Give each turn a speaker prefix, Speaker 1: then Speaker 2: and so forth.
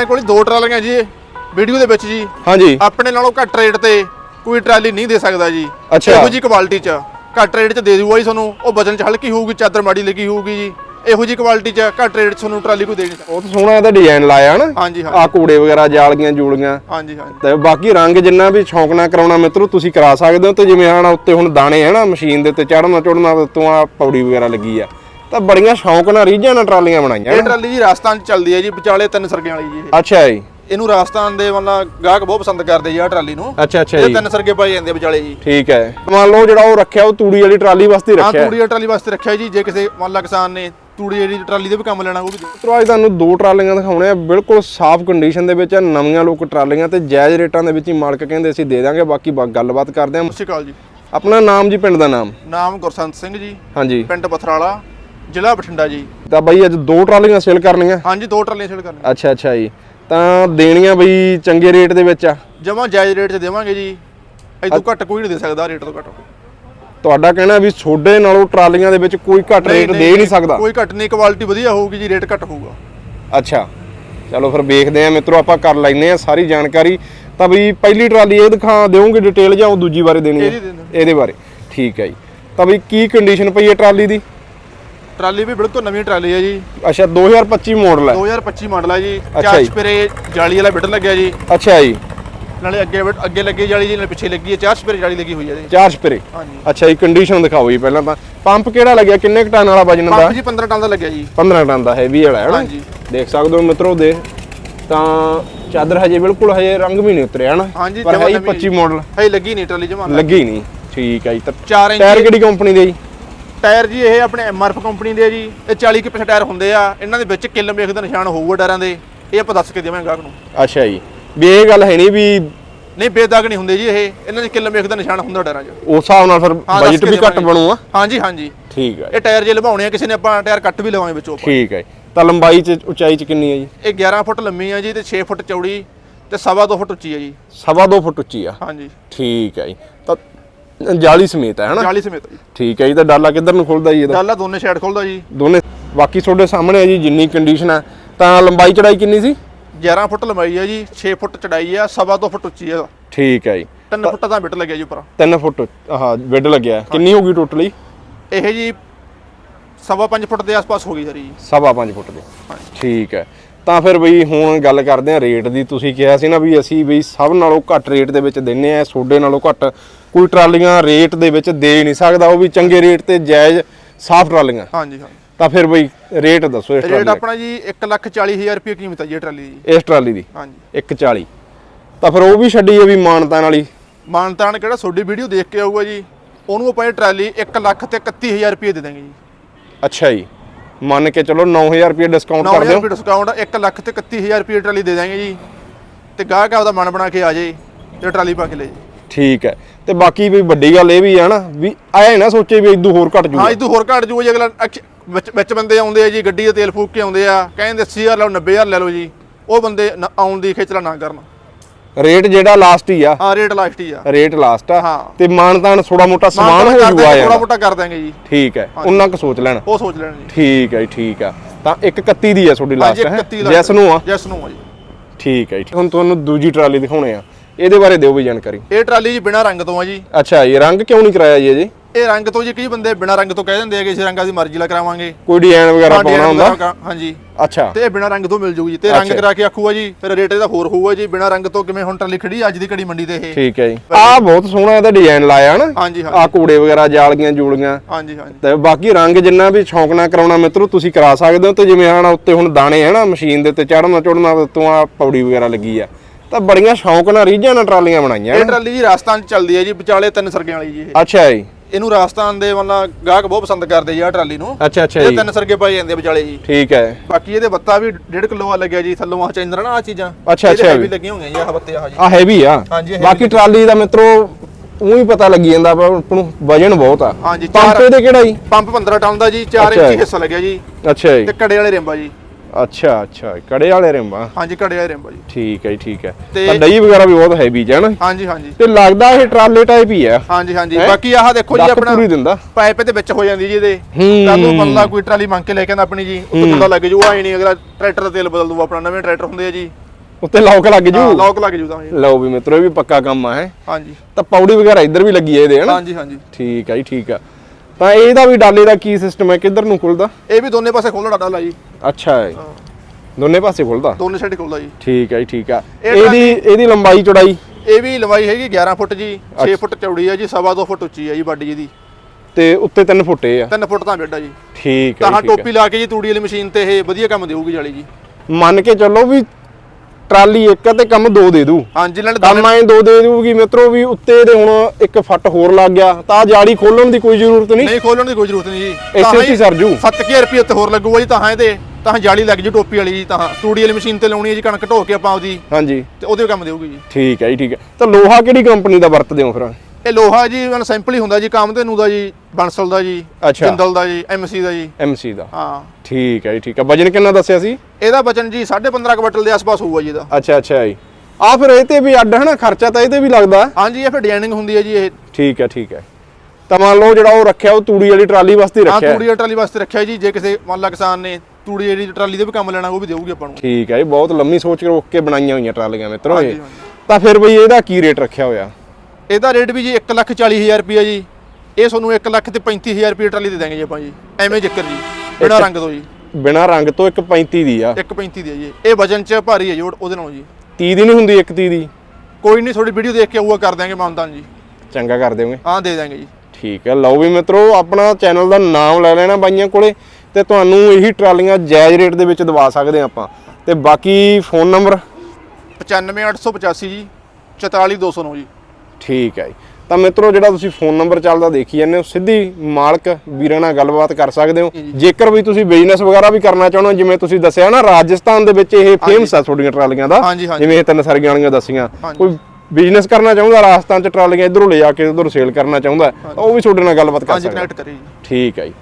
Speaker 1: ਮੇਰੇ ਕੋਲ ਦੋ ਟਰਾਲੀਆਂ ਜੀ ਵੀਡੀਓ ਦੇ ਵਿੱਚ ਜੀ।
Speaker 2: ਹਾਂਜੀ।
Speaker 1: ਆਪਣੇ ਨਾਲੋਂ ਘੱਟ ਰੇਟ ਤੇ ਕੋਈ ਟਰਾਲੀ ਨਹੀਂ ਦੇ ਸਕਦਾ ਜੀ। ਇਹੋ ਜੀ ਕੁਆਲਿਟੀ ਚ ਘੱਟ ਰੇਟ ਚ ਦੇ ਦੂਗਾ ਜੀ ਤੁਹਾਨੂੰ। ਉਹ ਵਜਨ ਚ ਹਲਕੀ ਹੋਊਗੀ ਚਾਦਰ ਮਾੜੀ ਲੱਗੀ ਹੋਊਗੀ ਜੀ। ਇਹੋ ਜੀ ਕੁਆਲਿਟੀ ਚ ਘੱਟ ਰੇਟ ਚ ਤੁਹਾਨੂੰ ਟਰਾਲੀ ਕੋਈ ਦੇ ਨਹੀਂ ਸਕਦਾ।
Speaker 2: ਬਹੁਤ ਸੋਹਣਾ ਇਹਦਾ ਡਿਜ਼ਾਈਨ ਲਾਇਆ ਹਨਾ
Speaker 1: ਹਾਂਜੀ
Speaker 2: ਆ
Speaker 1: ਹਾਂ
Speaker 2: ਕੂੜੇ ਵਗੈਰਾ ਜਾਲੀਆਂ ਜੂਲੀਆਂ
Speaker 1: ਹਾਂਜੀ ਹਾਂਜੀ।
Speaker 2: ਤੇ ਬਾਕੀ ਰੰਗ ਜਿੰਨਾ ਵੀ ਸ਼ੌਂਕ ਨਾਲ ਕਰਾਉਣਾ ਮਿੱਤਰੋ ਤੁਸੀਂ ਕਰਾ ਸਕਦੇ ਹੋ। ਤੇ ਜਿਵੇਂ ਆਣ ਉੱਤੇ ਹੁਣ ਦਾਣੇ ਹੈ ਨਾ ਮਸ਼ੀਨ ਦੇ ਉੱਤੇ ਚੜਨਾ ਚੜਨਾ ਉੱਤੋਂ ਆ ਪੌੜੀ ਵਗੈਰਾ ਲੱਗੀ ਆ। ਤਾਂ ਬੜੀਆਂ ਸ਼ੌਂਕ ਨਾਲ ਰੀਝਾਂ ਨਾਲ ਟਰਾਲੀਆਂ ਬਣਾਈਆਂ
Speaker 1: ਇਹ। ਟਰਾਲੀ ਜੀ ਰਾਜਸਥਾਨ ਚ ਚੱਲਦੀ ਹੈ ਜੀ ਵਿਚਾਲੇ ਤਿੰਨ ਸਰਗਿਆਂ ਵਾਲੀ ਜੀ ਇਹ।
Speaker 2: ਅੱਛਾ ਜੀ।
Speaker 1: ਇਹਨੂੰ ਰਾਜਸਥਾਨ ਦੇ ਮਤਲਬ ਗਾਹਕ ਬਹੁਤ ਪਸੰਦ ਕਰਦੇ ਜੀ ਆਹ ਟਰਾਲੀ ਨੂੰ।
Speaker 2: ਅੱਛਾ ਅੱਛਾ
Speaker 1: ਇਹ
Speaker 2: ਜੀ।
Speaker 1: ਤਿੰਨ ਸਰਗੇ ਪਾਏ ਜਾਂਦੇ ਆ ਵਿਚਾਲੇ ਜੀ।
Speaker 2: ਠੀਕ ਹੈ। ਮੰਨ ਲਓ ਜਿਹੜਾ ਉਹ ਰੱਖਿਆ ਉਹ ਤੂੜੀ ਵਾਲੀ ਟਰਾਲੀ ਵਾਸਤੇ ਹੀ
Speaker 1: ਹਾਂ
Speaker 2: ਰੱਖਿਆ।
Speaker 1: ਤੂੜੀ ਵਾਲੀ ਟਰਾਲੀ ਵਾਸਤੇ ਰੱਖਿਆ ਜੀ ਜੇ ਕਿਸੇ ਮੰਨ ਲਾ ਕਿਸਾਨ ਨੇ ਤੂੜੀ ਵਾਲੀ ਟਰਾਲੀ ਦੇ ਵੀ ਕੰਮ ਲੈਣਾ ਉਹ ਵੀ
Speaker 2: ਮਿੱਤਰੋ ਅੱਜ ਤੁਹਾਨੂੰ ਦੋ ਟਰਾਲੀਆਂ ਦਿਖਾਉਣੇ ਆ। ਬਿਲਕੁਲ ਸਾਫ਼ ਕੰਡੀਸ਼ਨ ਦੇ ਵਿੱਚ ਆ, ਨਵੀਆਂ ਲੋਕ ਟਰਾਲੀਆਂ ਤੇ ਜਾਇਜ਼ ਰੇਟਾਂ ਦੇ ਵਿੱਚ ਹੀ ਮਾਲਕ ਕਹਿੰਦੇ ਅਸੀਂ ਦੇ ਦਾਂਗੇ। ਬਾਕੀ ਬਾ- ਗੱਲਬਾਤ ਕਰਦੇ ਆ।
Speaker 1: ਸਤਿ ਸ਼੍ਰੀ ਅਕਾਲ ਜੀ।
Speaker 2: ਆਪਣਾ ਨਾਮ ਜੀ ਪਿੰਡ ਦਾ ਨਾਮ?
Speaker 1: ਨਾਮ ਗੁਰਸੰਤ ਸਿੰਘ ਜੀ।
Speaker 2: ਹਾਂਜੀ।
Speaker 1: ਪਿੰਡ ਪਥਰਾਲਾ। ਜ਼ਿਲ੍ਹਾ ਬਠਿੰਡਾ ਜੀ।
Speaker 2: ਤਾਂ ਬਾਈ ਅੱਜ ਦੋ ਟਰਾਲੀਆਂ ਸੇਲ ਕਰਨੀਆਂ
Speaker 1: ਹਾਂਜੀ ਦੋ ਟਰਾਲੀਆਂ ਛੇੜ ਕਰਨੀਆਂ
Speaker 2: ਅੱਛਾ ਅੱਛਾ ਜੀ। ਤਾਂ ਦੇਣੀਆਂ ਬਈ ਚੰਗੇ ਰੇਟ ਦੇ ਵਿੱਚ ਆ?
Speaker 1: ਜਮਾਂ ਜਾਇਜ਼ ਰੇਟ 'ਚ ਦੇਵਾਂਗੇ ਜੀ। ਤੋਂ ਘੱਟ ਕੋਈ ਨਹੀਂ ਦੇ ਸਕਦਾ ਰੇਟ ਤੋਂ ਘੱਟ।
Speaker 2: ਤੁਹਾਡਾ ਕਹਿਣਾ ਵੀ ਛੋਡੇ ਨਾਲੋਂ ਟਰਾਲੀਆਂ ਦੇ ਵਿੱਚ ਕੋਈ ਘੱਟ ਰੇਟ ਦੇ ਨਹੀਂ ਸਕਦਾ?
Speaker 1: ਕੋਈ ਘੱਟ ਨਹੀਂ ਕੁਆਲਿਟੀ ਵਧੀਆ ਹੋਊਗੀ ਜੀ ਰੇਟ ਘੱਟ ਹੋਊਗਾ।
Speaker 2: ਅੱਛਾ। ਚਲੋ ਫਿਰ ਵੇਖਦੇ ਆ ਮਿੱਤਰੋ ਆਪਾਂ ਕਰ ਲੈਨੇ ਆ ਸਾਰੀ ਜਾਣਕਾਰੀ। ਤਾਂ ਬਈ ਪਹਿਲੀ ਟਰਾਲੀ ਇਹ ਦਿਖਾ ਦਿਓਗੇ ਡਿਟੇਲ ਜਾਂ ਉਹ ਦੂਜੀ ਬਾਰੇ ਦੇਣੀ ਹੈ।
Speaker 1: ਇਹਦੇ
Speaker 2: ਬਾਰੇ। ਠੀਕ ਹੈ ਜੀ। ਤਾਂ ਬਈ ਕੀ ਕੰਡੀਸ਼ਨ ਪਈ ਹੈ ਟਰਾਲੀ ਦੀ?
Speaker 1: ਟਰਾਲੀ ਵੀ ਬਿਲਕੁਲ ਨਵੀਂ ਟਰਾਲੀ ਹੈ ਜੀ।
Speaker 2: ਅੱਛਾ 2025 ਮਾਡਲ ਹੈ।
Speaker 1: 2025 ਮਾਡਲ ਹੈ ਜੀ। ਚਾਰ। ਸਪਰੇ ਜਾਲੀ ਵਾਲਾ ਬਿੱਟ ਲੱਗਿਆ ਜੀ।
Speaker 2: ਅੱਛਾ ਜੀ।
Speaker 1: ਨਾਲੇ ਅੱਗੇ ਅੱਗੇ ਲੱਗੀ ਜਾਲੀ ਜੀ ਨਾਲੇ ਪਿੱਛੇ ਲੱਗੀ ਹੈ। ਚਾਰ ਸਪਰੇ ਜਾਲੀ ਲੱਗੀ ਹੋਈ ਹੈ ਜੀ।
Speaker 2: ਚਾਰ ਸਪਰੇ
Speaker 1: ਹਾਂਜੀ।
Speaker 2: ਅੱਛਾ ਜੀ ਕੰਡੀਸ਼ਨ ਦਿਖਾਓ ਜੀ ਪਹਿਲਾਂ ਤਾਂ। ਪੰਪ ਕਿਹੜਾ ਲੱਗਿਆ? ਕਿੰਨੇ ਟਨ ਵਾਲਾ ਵਜਨ ਹੁੰਦਾ?
Speaker 1: ਪੰਪ ਜੀ 15 ਟਨ ਦਾ ਲੱਗਿਆ ਜੀ।
Speaker 2: 15 ਟਨ ਦਾ ਹੈਵੀ ਵਾਲਾ ਹੈ ਨਾ?
Speaker 1: ਹਾਂਜੀ।
Speaker 2: ਦੇਖ ਸਕਦੇ ਹੋ ਮਿੱਤਰੋ ਦੇ ਤਾਂ ਚਾਦਰ ਹਜੇ ਬਿਲਕੁਲ ਹਜੇ ਰੰਗ ਵੀ ਨਹੀਂ ਉਤਰਿਆ ਨਾ।
Speaker 1: ਹਾਂਜੀ,
Speaker 2: ਪਰ ਹੈ
Speaker 1: ਜਮਾਂ
Speaker 2: ਹੀ
Speaker 1: ਨਵੀਂ
Speaker 2: 25 ਮਾਡਲ
Speaker 1: ਹਜੇ ਲੱਗੀ ਨਹੀਂ ਟਰਾਲੀ ਜਮਾ।
Speaker 2: ਲੱਗੀ ਨਹੀਂ। ਠੀਕ ਹੈ ਜੀ। ਤਾਂ
Speaker 1: 4 ਇੰਚ
Speaker 2: ਟਾਇਰ ਕਿਹੜੀ ਕੰਪਨੀ ਦੇ ਜੀ?
Speaker 1: ਟਾਇਰ ਜੀ ਇਹ ਆਪਣੇ ਐਮਆਰਐਫ ਕੰਪਨੀ ਦੇ ਜੀ ਇਹ 40 ਕਿ ਟਾਇਰ ਹੁੰਦੇ ਆ ਇਹਨਾਂ ਦੇ ਵਿੱਚ ਕਿੱਲ ਮੇਖ ਦਾ ਨਿਸ਼ਾਨ ਹੋਊਗਾ ਟਾਇਰਾਂ ਦੇ ਇਹ ਆਪਾਂ ਦੱਸ ਕੇ ਦੇਵਾਂਗੇ ਗਾਹਕ ਨੂੰ।
Speaker 2: ਅੱਛਾ ਜੀ। ਵੀ ਇਹ ਗੱਲ ਹੈ ਨਹੀਂ ਵੀ
Speaker 1: ਨਹੀਂ ਬੇਦਾਗ ਨਹੀਂ ਹੁੰਦੇ ਜੀ ਇਹ ਇਹਨਾਂ ਦੇ ਕਿੱਲ ਮੇਖ ਦਾ ਨਿਸ਼ਾਨ ਹੁੰਦਾ ਟਾਇਰਾਂ 'ਚ।
Speaker 2: ਉਸ ਹਿਸਾਬ ਨਾਲ ਫਿਰ
Speaker 1: ਹਾਂ, ਦੱਸ
Speaker 2: ਬਜਟ
Speaker 1: ਕੇ
Speaker 2: ਵੀ ਘੱਟ
Speaker 1: ਦੇਵਾਂਗੇ।
Speaker 2: ਬਣੂ ਆ
Speaker 1: ਹਾਂਜੀ ਹਾਂਜੀ।
Speaker 2: ਠੀਕ ਹੈ
Speaker 1: ਇਹ ਟਾਇਰ ਜੇ ਲਵਾਉਣੇ ਆ ਕਿਸੇ ਨੇ ਆਪਾਂ ਟਾਇਰ ਕੱਟ ਵੀ ਲਵਾਂਗੇ ਵਿੱਚੋਂ ਆਪਾਂ।
Speaker 2: ਠੀਕ ਹੈ ਤਾਂ ਲੰਬਾਈ ਚ ਉਚਾਈ ਚ ਕਿੰਨੀ ਹੈ ਜੀ?
Speaker 1: ਇਹ 11 ਫੁੱਟ ਲੰਮੀ ਆ ਜੀ ਤੇ 6 ਫੁੱਟ ਚੌੜੀ ਤੇ ਸਵਾ ਦੋ ਫੁੱਟ ਉੱਚੀ ਆ ਜੀ।
Speaker 2: ਸਵਾ ਦੋ ਫੁੱਟ ਉੱਚੀ ਆ।
Speaker 1: ਹਾਂਜੀ।
Speaker 2: ਠੀਕ ਹੈ ਜੀ। ਤਾਂ ਜਾਲੀ ਸਮੇਤ ਹੈ ਹਨਾ?
Speaker 1: 40 ਸਮੇਤ। ਜੀ
Speaker 2: ਠੀਕ ਹੈ ਜੀ ਤਾਂ ਡਾਲਾ ਕਿੱਧਰ ਨੂੰ ਖੁੱਲਦਾ ਜੀ ਇਹਦਾ?
Speaker 1: ਡਾਲਾ ਦੋਨੇ ਸਾਈਡ ਖੁੱਲਦਾ ਜੀ।
Speaker 2: ਦੋਨੇ ਬਾਕੀ ਤੁਹਾਡੇ ਸਾਹਮਣੇ ਹੈ ਜੀ ਜਿੰਨੀ ਕੰਡੀਸ਼ਨ ਆ ਤਾਂ ਲੰਬਾਈ ਚੜਾਈ ਕਿੰਨੀ ਸੀ?
Speaker 1: 11 ਫੁੱਟ ਲੰਬਾਈ ਆ ਜੀ 6 ਫੁੱਟ ਚੜਾਈ ਆ ਸਵਾ ਦੋ ਫੁੱਟ ਉੱਚੀ ਆ
Speaker 2: ਠੀਕ ਹੈ ਜੀ।
Speaker 1: 3 ਫੁੱਟ ਦਾ ਬਿੱਟ ਲੱਗਿਆ ਜੀ ਉੱਪਰ।
Speaker 2: 3 ਫੁੱਟ ਆਹ ਬੈੱਡ ਲੱਗਿਆ। ਕਿੰਨੀ ਹੋ ਗਈ ਟੋਟਲੀ?
Speaker 1: ਇਹ ਜੀ ਸਵਾ 5 ਫੁੱਟ ਦੇ ਆਸ-ਪਾਸ ਹੋ ਗਈ ਸਾਰੀ ਜੀ।
Speaker 2: ਸਵਾ 5 ਫੁੱਟ ਦੇ। ਠੀਕ ਹੈ। ਤਾਂ ਫਿਰ ਬਈ ਹੁਣ ਗੱਲ ਕਰਦੇ ਆ ਰੇਟ ਦੀ। ਤੁਸੀਂ ਕਿਹਾ ਸੀ ਨਾ ਵੀ ਅਸੀਂ ਬਈ ਸਭ ਨਾਲੋਂ ਘੱਟ ਰੇਟ ਦੇ ਵਿੱਚ ਦਿੰਨੇ ਆ ਸੋਡੇ ਨਾਲੋਂ ਘੱਟ ਕੋਈ ਟਰਾਲੀਆਂ ਰੇਟ ਦੇ ਵਿੱਚ ਦੇ ਹੀ ਨਹੀਂ ਸਕਦਾ ਉਹ ਵੀ ਚੰਗੇ ਰੇਟ ਤੇ ਜਾਇਜ਼ ਸਾਫ਼ ਟਰਾਲੀਆਂ।
Speaker 1: ਹਾਂਜੀ ਹਾਂਜੀ।
Speaker 2: ਤਾਂ ਫਿਰ ਬਈ ਰੇਟ ਦੱਸੋ ਇਸ
Speaker 1: ਰੇਟ ਆਪਣਾ ਜੀ 140000 ਰੁਪਏ ਕੀਮਤ ਹੈ ਜੀ ਇਹ ਟਰਾਲੀ ਦੀ।
Speaker 2: ਇਸ ਟਰਾਲੀ ਦੀ।
Speaker 1: ਹਾਂਜੀ।
Speaker 2: 140 ਤਾਂ ਫਿਰ ਉਹ ਵੀ ਛੱਡੀ ਹੈ ਵੀ ਮਾਨਤਾਨ ਵਾਲੀ।
Speaker 1: ਮਾਨਤਾਨ ਕਿਹੜਾ ਤੁਹਾਡੀ ਵੀਡੀਓ ਦੇਖ ਕੇ ਆਊਗਾ ਜੀ। ਉਹਨੂੰ ਆਪਾਂ ਇਹ ਟਰਾਲੀ 1 ਲੱਖ ਤੇ 31000 ਰੁਪਏ ਦੇ ਦਾਂਗੇ ਜੀ।
Speaker 2: ਅੱਛਾ ਜੀ। ਮੰਨ ਕੇ ਚਲੋ 9000 ਰੁਪਏ ਡਿਸਕਾਊਂਟ ਕਰ
Speaker 1: 9000
Speaker 2: ਦਿਓ।
Speaker 1: ਰੁਪਏ ਡਿਸਕਾਊਂਟ 1 ਲੱਖ ਤੇ 31000 ਰੁਪਏ ਟਰਾਲੀ ਦੇ ਦਾਂਗੇ ਜੀ। ਤੇ ਗਾਹਕ ਆਪਦਾ ਮਨ ਬਣਾ ਕੇ ਆ ਜੇ ਤੇ ਟਰਾਲੀ ਪਾ ਕੇ ਲੈ ਜੇ
Speaker 2: ਠੀਕ ਹੈ। ਤੇ ਬਾਕੀ ਵੀ ਵੱਡੀ ਗੱਲ ਇਹ ਵੀ ਆ ਨਾ ਵੀ ਆਇਆ ਨਾ ਸੋਚੇ ਵੀ ਇਦੋਂ ਹੋਰ ਘਟ ਜੂਗਾ।
Speaker 1: ਹਾਂ ਤੋਂ ਹੋਰ ਘੱਟ ਜੂਗਾ ਜੀ ਅਗਲਾ ਵਿੱਚ ਬੰਦੇ ਆਉਂਦੇ ਆ ਜੀ ਗੱਡੀ ਦਾ ਤੇਲ ਫੂਕ ਕੇ ਆਉਂਦੇ ਆ ਕਹਿੰਦੇ 80000 ਲਓ 90000 ਲੈ ਲਓ ਜੀ ਉਹ ਬੰਦੇ ਆਉਣ ਦੀ ਖੇਚਲਾ ਨਾ ਕਰਨ।
Speaker 2: ਰੇਟ ਜਿਹੜਾ ਲਾਸਟ ਹੀ ਆ।
Speaker 1: ਹਾਂ ਰੇਟ ਲਾਸਟ ਹੀ ਆ।
Speaker 2: ਰੇਟ ਲਾਸਟ ਆ।
Speaker 1: ਹਾਂ।
Speaker 2: ਤੇ ਮਾਨਤਾਨ ਥੋੜਾ ਮੋਟਾ ਸਮਾਨ ਹੋ ਜੂਗਾ
Speaker 1: ਥੋੜਾ ਮੋਟਾ ਕਰ ਦਾਂਗੇ ਜੀ।
Speaker 2: ਠੀਕ ਹੈ ਉਹਨਾਂ ਕੁ ਸੋਚ ਲੈਣ।
Speaker 1: ਉਹ ਸੋਚ ਲੈਣ ਜੀ।
Speaker 2: ਠੀਕ ਹੈ ਜੀ, ਠੀਕ ਆ। ਤਾਂ 131 ਦੀ ਆ ਤੁਹਾਡੀ ਲਾਸਟ
Speaker 1: 31
Speaker 2: ਹੈ? ਜੈਸ ਨੂੰ ਆ?
Speaker 1: ਜੈਸ ਨੂੰ ਆ ਜੀ।
Speaker 2: ਠੀਕ ਹੈ ਜੀ। ਹੁਣ ਤੁਹਾਨੂੰ ਦੂਜੀ ਟਰਾਲੀ ਦਿਖਾਉਣੇ ਆ। ਇਹਦੇ ਬਾਰੇ ਦਿਓ ਵੀ ਜਾਣਕਾਰੀ।
Speaker 1: ਇਹ ਟਰਾਲੀ ਜੀ ਬਿਨਾ ਰੰਗ ਤੋਂ ਆ ਜੀ।
Speaker 2: ਅੱਛਾ ਇਹ ਰੰਗ ਕਿਉਂ ਨਹੀਂ ਕਰਾਇਆ ਜੀ ਅਜੇ
Speaker 1: ਇਹ ਰੰਗ ਤੋਂ ਜੀ ਕਈ ਬੰਦੇ ਬਿਨਾ ਰੰਗ ਤੋਂ ਕਹਿ ਦਿੰਦੇ ਆ ਕਿ ਇਸ ਰੰਗਾਂ ਦੀ ਮਰਜ਼ੀ ਲਾ ਕਰਾਵਾਂਗੇ।
Speaker 2: ਕੋਈ ਡਿਜ਼ਾਈਨ ਵਗੈਰਾ ਪਾਉਣਾ ਹੁੰਦਾ?
Speaker 1: ਹਾਂਜੀ।
Speaker 2: ਅੱਛਾ।
Speaker 1: ਤੇ ਇਹ ਬਿਨਾ ਰੰਗ ਤੋਂ ਮਿਲ ਜੂਗੀ ਤੇ ਰੰਗ। ਕਰਾ ਕੇ ਆਖੂਗਾ ਜੀ ਫਿਰ ਰੇਟ ਇਹਦਾ ਹੋਰ ਹੋਊਗਾ ਜੀ। ਬਿਨਾ ਰੰਗ ਤੋਂ ਕਿਵੇਂ ਹੁਣ ਟਰਾਲੀ ਖੜੀ ਅੱਜ ਦੀ ਘੜੀ ਮੰਡੀ ਤੇ ਇਹ।
Speaker 2: ਠੀਕ ਹੈ ਜੀ। ਆ ਬਹੁਤ ਸੋਹਣਾ ਇਹਦਾ ਡਿਜ਼ਾਈਨ ਲਾਇਆ ਨਾ।
Speaker 1: ਹਾਂਜੀ ਹਾਂ
Speaker 2: ਆ ਕੂੜੇ ਵਗੈਰਾ ਜਾਲੀਆਂ ਜੂਲੀਆਂ।
Speaker 1: ਹਾਂਜੀ ਹਾਂਜੀ।
Speaker 2: ਤੇ ਬਾਕੀ ਰੰਗ ਜਿੰਨਾ ਵੀ ਸ਼ੌਂਕ ਨਾਲ ਕਰਾਉਣਾ ਮਿੱਤਰੋ ਤੁਸੀਂ ਕਰਾ ਸਕਦੇ ਹੋ। ਤੇ ਜਿਵੇਂ ਆਣ ਉੱਤੇ ਹੁਣ ਦਾਣੇ ਹੈ ਨਾ ਮਸ਼ੀਨ ਦੇ ਉੱਤੇ ਚੜਨਾ ਚੜਨਾ ਉੱਤੋਂ ਆ ਪੌੜੀ ਵਗੈਰਾ ਲੱਗੀ ਆ। ਤਾਂ ਬੜੀਆਂ ਸ਼ੌਂਕ ਨਾਲ ਰੀਝਾਂ ਨਾਲ ਟਰਾਲੀਆਂ ਬਣਾਈਆਂ
Speaker 1: ਇਹ। ਟਰਾਲੀ ਜੀ ਰਾਜਸਥਾਨ ਚ ਚੱਲਦੀ ਹੈ ਜੀ ਵਿਚਾਲੇ ਤਿੰਨ ਸਰਗਿਆਂ ਵਾਲੀ ਜੀ ਇਹ।
Speaker 2: ਅੱਛਾ ਜੀ।
Speaker 1: ਇਹਨੂੰ ਰਾਜਸਥਾਨ ਦੇ ਮਤਲਬ ਗਾਹਕ ਬਹੁਤ ਪਸੰਦ ਕਰਦੇ ਜੀ ਆਹ ਟਰਾਲੀ ਨੂੰ।
Speaker 2: ਅੱਛਾ ਅੱਛਾ
Speaker 1: ਇਹ
Speaker 2: ਜੀ।
Speaker 1: ਤਿੰਨ ਸਰਗੇ ਪਾਏ ਜਾਂਦੇ ਆ ਵਿਚਾਲੇ ਜੀ।
Speaker 2: ਠੀਕ ਹੈ।
Speaker 1: ਬਾਕੀ ਇਹਦੇ ਬੱਤਾ ਵੀ 1.5 ਕਿਲੋ ਆ ਲੱਗਿਆ ਜੀ ਥੱਲੋਂ ਆ ਚੈਨਰ ਨਾ ਆ ਚੀਜ਼ਾਂ।
Speaker 2: ਅੱਛਾ, ਅੱਛਾ
Speaker 1: heavy
Speaker 2: ਵੀ।
Speaker 1: ਲੱਗੀਆਂ ਹੋਈਆਂ ਜੀ ਆਹ ਬੱਤੇ ਆਹ ਜੀ।
Speaker 2: ਆ ਹੈਵੀ ਆ।
Speaker 1: ਹਾਂਜੀ, heavy
Speaker 2: ਬਾਕੀ ਟਰਾਲੀ ਦਾ ਮਿੱਤਰੋ ਉਹੀ ਪਤਾ ਲੱਗੀ ਜਾਂਦਾ ਪਰ ਆਪਾਂ ਨੂੰ ਵਜਨ ਬਹੁਤ ਆ।
Speaker 1: ਹਾਂਜੀ,
Speaker 2: ਪੰਪ
Speaker 1: ਚਾਰ-
Speaker 2: ਇਹਦੇ ਕਿਹੜਾ ਜੀ?
Speaker 1: ਪੰਪ 15 ਟਨ ਦਾ ਜੀ 4
Speaker 2: ਅੱਛਾ
Speaker 1: ਇੰਚੀ
Speaker 2: ਜੀ।
Speaker 1: ਹਿੱਸਾ ਲੱਗਿਆ ਜੀ।
Speaker 2: ਅੱਛਾ ਜੀ।
Speaker 1: ਤੇ ਕੜੇ ਵਾਲੇ ਰਿੰਬਾ ਜੀ।
Speaker 2: ਅੱਛਾ ਅੱਛਾ। ਕੜੇ ਵਾਲੇ ਰਿੰਬਾ
Speaker 1: ਹਾਂਜੀ ਕੜੇ ਵਾਲੇ ਰਿੰਬਾ ਜੀ।
Speaker 2: ਠੀਕ ਹੈ ਜੀ ਠੀਕ ਹੈ
Speaker 1: ਤੇ-
Speaker 2: ਤਾਂ ਡਈ ਵਗੈਰਾ ਵੀ ਬਹੁਤ ਹੈਵੀ ਹੈ ਨਾ?
Speaker 1: ਹਾਂਜੀ ਹਾਂਜੀ।
Speaker 2: ਤੇ ਲੱਗਦਾ ਇਹ ਟਰਾਲੇ ਟਾਈਪ ਹੀ ਆ।
Speaker 1: ਹਾਂਜੀ ਹਾਂਜੀ।
Speaker 2: ਹੈਂ?
Speaker 1: ਬਾਕੀ ਆਹ ਦੇਖੋ ਜੀ ਆਪਣਾ
Speaker 2: ਪੂਰੀ ਦਿੰਦਾ।
Speaker 1: ਪਾਈਪ ਦੇ ਵਿੱਚ ਹੋ ਜਾਂਦੀ ਜੀ ਇਹਦੇ।
Speaker 2: ਹੂੰ।
Speaker 1: ਕੱਲ ਨੂੰ ਬੰਦਾ ਕੋਈ ਟਰਾਲੀ ਮੰਗ ਕੇ ਲੈ ਕੇ ਆਂਦਾ ਆਪਣੀ ਜੀ ਉਹ ਬੰਦਾ ਲੱਗ ਜੂ ਆਈ ਨਹੀਂ ਅਗਲਾ ਟਰੈਕਟਰ ਦਾ ਤੇਲ ਬਦਲ ਦੂ ਆਪਣਾ ਨਵੇਂ ਟਰੈਕਟਰ ਹੁੰਦੇ ਆ ਜੀ।
Speaker 2: ਉੱਤੇ ਲੌਕ ਲੱਗ ਜੂ।
Speaker 1: ਲੌਕ ਲੱਗ ਜੂ ਤਾਂ ਜੀ
Speaker 2: ਲਓ ਵੀ ਮਿੱਤਰੋ ਇਹ ਵੀ ਪੱਕਾ ਕੰਮ ਆ ਹੈ।
Speaker 1: ਹਾਂਜੀ।
Speaker 2: ਤਾਂ ਪੌੜੀ ਵਗੈਰਾ ਇੱਧਰ ਵੀ ਲੱਗੀ ਹੈ ਇਹਦੇ ਹਨਾ
Speaker 1: ਹਾਂਜੀ ਹਾਂਜੀ।
Speaker 2: ਠੀਕ ਆ ਜੀ ਠੀਕ ਆ। ਤਾਂ ਇਹਦਾ ਵੀ ਡਾਲੇ ਦਾ ਕੀ ਸਿਸਟਮ ਹੈ? ਕਿੱਧਰ ਨੂੰ ਖੁੱਲਦਾ?
Speaker 1: ਇਹ ਵੀ ਦੋਨੇ ਪਾਸੇ ਖੋਲਣਾ ਡਾਲਾ ਜੀ।
Speaker 2: ਅੱਛਾ ਹੈ। ਦੋਨੇ ਪਾਸੇ ਖੁੱਲਦਾ?
Speaker 1: ਦੋਨੇ ਸਾਈਡ ਖੋਲਦਾ ਜੀ।
Speaker 2: ਠੀਕ ਹੈ ਜੀ ਠੀਕ ਆ।
Speaker 1: ਇਹ
Speaker 2: ਇਹਦੀ ਇਹਦੀ ਲੰਬਾਈ ਚੌੜਾਈ?
Speaker 1: ਇਹ ਵੀ ਲੰਬਾਈ ਹੈਗੀ 11 ਫੁੱਟ ਜੀ 6 ਫੁੱਟ ਚੌੜੀ ਹੈ ਜੀ ਸਵਾ ਦੋ ਫੁੱਟ ਉੱਚੀ ਹੈ ਜੀ ਬਾਡੀ ਇਹਦੀ।
Speaker 2: ਤੇ ਉੱਤੇ 3 ਫੁੱਟੇ ਆ?
Speaker 1: 3 ਫੁੱਟ ਤਾਂ ਬੈੱਡ ਜੀ।
Speaker 2: ਠੀਕ ਹੈ
Speaker 1: ਤਾਂ
Speaker 2: ਜੀ,
Speaker 1: ਟੋਪੀ ਲਾ ਕੇ ਜੀ ਤੂੜੀ ਵਾਲੀ ਮਸ਼ੀਨ ਤੇ ਇਹ ਵਧੀਆ ਕੰਮ ਦੇਊਗੀ ਜਾਲੀ ਜੀ।
Speaker 2: ਮੰਨ ਕੇ ਚੱਲੋ ਵੀ ਟਰਾਲੀ ਇੱਕ ਤੇ ਕੰਮ ਦੋ ਦੇ ਦੂ।
Speaker 1: ਹਾਂਜੀ ਨਾਲ
Speaker 2: ਕੰਮ ਐ ਦੋ ਦੇ ਦੂਗੀ ਮਿੱਤਰੋ ਵੀ ਉੱਤੇ ਦੇ ਹੁਣ ਇੱਕ ਫੱਟ ਹੋਰ ਲੱਗ ਗਿਆ। ਤਾਂ ਜਾੜੀ ਖੋਲਣ ਦੀ ਕੋਈ ਜ਼ਰੂਰਤ ਨਹੀਂ।
Speaker 1: ਨਹੀਂ ਖੋਲਣ ਦੀ ਕੋਈ ਜ਼ਰੂਰਤ ਨਹੀਂ ਜੀ।
Speaker 2: ਇਸੇ ਹੀ ਸਰ ਜੂ।
Speaker 1: 7000 ਰੁਪਏ ਉੱਤੇ ਹੋਰ ਲੱਗੂਗਾ ਜੀ ਤਾਂ ਹਾਂ ਇਹਦੇ ਤਾਂ ਜਾਲੀ ਲੱਗ ਜੂ ਟੋਪੀ ਵਾਲੀ ਜੀ ਤਾਂ ਤੂੜੀ ਵਾਲੀ ਮਸ਼ੀਨ ਤੇ ਲਾਉਣੀ ਹੈ ਜੀ ਕਣਕ ਢੋ ਕੇ ਆਪਾਂ ਉਹਦੀ
Speaker 2: ਹਾਂਜੀ।
Speaker 1: ਤੇ ਉਹਦੇ ਕੰਮ ਦੇਊਗੀ ਜੀ।
Speaker 2: ਠੀਕ ਹੈ ਜੀ ਠੀਕ ਹੈ। ਤਾਂ ਲੋਹਾ ਕਿਹੜੀ ਕੰਪਨੀ ਦਾ ਵਰਤਦੇ ਹੋ ਫਿਰ?
Speaker 1: ਇਹ ਲੋਹਾ ਜੀ ਮਨ ਸਿੰਪਲ ਹੀ ਹੁੰਦਾ ਜੀ ਕਾਮਧੇਨੂ ਦਾ ਜੀ ਬਾਂਸਲ ਦਾ ਜੀ
Speaker 2: ਅੱਛਾ।
Speaker 1: ਜਿੰਦਲ ਦਾ ਜੀ ਐਮਸੀ ਦਾ ਜੀ।
Speaker 2: ਐਮਸੀ ਦਾ।
Speaker 1: ਹਾਂ।
Speaker 2: ਠੀਕ ਹੈ ਜੀ ਠੀਕ ਹੈ। ਵਜਨ ਕਿੰਨਾ ਦੱਸਿਆ ਸੀ?
Speaker 1: ਇਹਦਾ ਵਜਨ ਜੀ 15.5 ਕੁਇੰਟਲ ਦੇ ਆਸ-ਪਾਸ ਹੋਊਗਾ ਜੀ ਇਹਦਾ।
Speaker 2: ਅੱਛਾ ਅੱਛਾ ਜੀ। ਆ ਫਿਰ ਇਹ ਤੇ ਵੀ ਅੱਡ ਹੈ ਨਾ ਖਰਚਾ ਤਾਂ ਇਹਦੇ ਵੀ ਲੱਗਦਾ।
Speaker 1: ਹਾਂਜੀ ਇਹ ਫਿਰ ਡਿਜ਼ਾਈਨਿੰਗ ਹੁੰਦੀ ਹੈ ਜੀ ਇਹ।
Speaker 2: ਠੀਕ ਹੈ ਠੀਕ ਹੈ। ਤਾਂ ਮੰਨ ਲਓ ਜਿਹੜਾ ਉਹ ਰੱਖਿਆ ਉਹ ਤੂੜੀ ਵਾਲੀ ਟਰਾਲੀ ਵਾਸਤੇ ਹੀ
Speaker 1: ਹਾਂ
Speaker 2: ਰੱਖਿਆ।
Speaker 1: ਤੂੜੀ ਵਾਲੀ ਟਰਾਲੀ ਵਾਸਤੇ ਰੱਖਿਆ ਜੀ ਜੇ ਕਿਸੇ ਮੰਨ ਲਾ ਕਿਸਾਨ ਨੇ ਤੂੜੀ ਵਾਲੀ ਟਰਾਲੀ ਦੇ ਵੀ ਕੰਮ ਲੈਣਾ ਉਹ ਵੀ ਦੇਊਗੀ ਆਪਾਂ ਨੂੰ।
Speaker 2: ਠੀਕ ਹੈ ਜੀ ਬਹੁਤ ਲੰਮੀ ਸੋਚ ਕੇ ਰੋਕ ਕੇ ਬਣਾਈਆਂ ਹੋਈਆਂ ਟਰਾਲੀਆਂ ਮਿੱਤਰੋ ਇਹ।
Speaker 1: ਹਾਂਜੀ।
Speaker 2: ਤਾਂ ਫਿਰ ਬਈ ਇਹਦਾ ਕੀ ਰੇਟ ਰੱਖਿਆ ਹੋਇਆ?
Speaker 1: ਇਹਦਾ ਰੇਟ ਵੀ ਜੀ 140000 ਰੁਪਏ ਜੀ। ਇਹ ਤੁਹਾਨੂੰ 1 ਲੱਖ ਤੇ 35000 ਰੁਪਏ ਟਰਾਲੀ ਦੇ ਦਾਂਗੇ ਜੀ ਆਪਾਂ ਜੀ। ਐਵੇਂ ਜ਼ਿਕਰ ਜੀ। ਬਿਨਾਂ ਰੰਗ ਤੋਂ ਜੀ।
Speaker 2: ਬਿਨਾ ਰੰਗ ਤੋਂ ਇੱਕ 35 ਦੀ ਆ।
Speaker 1: 1.35 ਦੀ ਹੈ ਜੀ। ਇਹ ਵਜਨ ਚ ਭਾਰੀ ਹੈ ਜੀ ਉਹ- ਉਹਦੇ ਨਾਲੋਂ ਜੀ।
Speaker 2: 30 ਦੀ ਨਹੀਂ ਹੁੰਦੀ ਇੱਕ 30 ਦੀ।
Speaker 1: ਕੋਈ ਨਹੀਂ ਥੋੜੀ ਵੀਡੀਓ ਦੇਖ ਕੇ ਆਊਗਾ ਕਰ ਦਾਂਗੇ ਮਾਨਦਾਨ ਜੀ।
Speaker 2: ਚੰਗਾ ਕਰ ਦੇਵਾਂਗੇ
Speaker 1: ਹਾਂ ਦੇ ਦਾਂਗੇ ਜੀ।
Speaker 2: ਠੀਕ ਹੈ ਲਓ ਵੀ ਮਿੱਤਰੋ ਆਪਣਾ ਚੈਨਲ ਦਾ ਨਾਮ ਲੈ ਲੈਣਾ ਬਾਈਆਂ ਕੋਲੇ ਤੇ ਤੁਹਾਨੂੰ ਇਹੀ ਟਰਾਲੀਆਂ ਜਾਇਜ਼ ਰੇਟ ਦੇ ਵਿੱਚ ਦਵਾ ਸਕਦੇ ਆਪਾਂ। ਤੇ ਬਾਕੀ ਫੋਨ ਨੰਬਰ?
Speaker 1: 95885 ਜੀ 44209 ਜੀ।
Speaker 2: ਠੀਕ ਹੈ ਤਾਂ ਮਿੱਤਰੋ ਜਿਹੜਾ ਤੁਸੀਂ ਫੋਨ ਨੰਬਰ ਚੱਲਦਾ ਦੇਖੀ ਜਾਂਦੇ ਹੋ ਸਿੱਧੀ ਮਾਲਕ ਵੀਰਾਂ ਨਾਲ ਗੱਲਬਾਤ ਕਰ ਸਕਦੇ ਹੋ। ਜੇਕਰ ਵੀ ਤੁਸੀਂ ਬਿਜ਼ਨਸ ਵਗੈਰਾ ਵੀ ਕਰਨਾ ਚਾਹੁੰਦੇ ਹੋ ਜਿਵੇਂ ਤੁਸੀਂ ਦੱਸਿਆ ਨਾ ਰਾਜਸਥਾਨ ਦੇ ਵਿੱਚ ਇਹ ਫੇਮਸ ਆ ਤੁਹਾਡੀਆਂ ਟਰਾਲੀਆਂ ਦਾ।
Speaker 1: ਹਾਂਜੀ, ਹਾਂਜੀ।
Speaker 2: ਜਿਵੇਂ ਇਹ ਤਿੰਨ ਸਰਗੀਆਂ ਵਾਲੀਆਂ ਦੱਸੀਆਂ।
Speaker 1: ਹਾਂਜੀ।
Speaker 2: ਕੋਈ ਬਿਜ਼ਨਸ ਕਰਨਾ ਚਾਹੁੰਦਾ ਰਾਜਸਥਾਨ ਚ ਟਰਾਲੀਆਂ ਇਧਰੋਂ ਲੈ ਜਾ ਕੇ ਉਧਰ ਸੇਲ ਕਰਨਾ ਚਾਹੁੰਦਾ ਉਹ ਵੀ ਤੁਹਾਡੇ ਨਾਲ ਗੱਲਬਾਤ ਕਰ
Speaker 1: ਹਾਂਜੀ
Speaker 2: ਸਕਦਾ
Speaker 1: ਕਨੈਕਟ ਕਰੀ ਜੀ
Speaker 2: ਠੀਕ ਹੈ ਜੀ।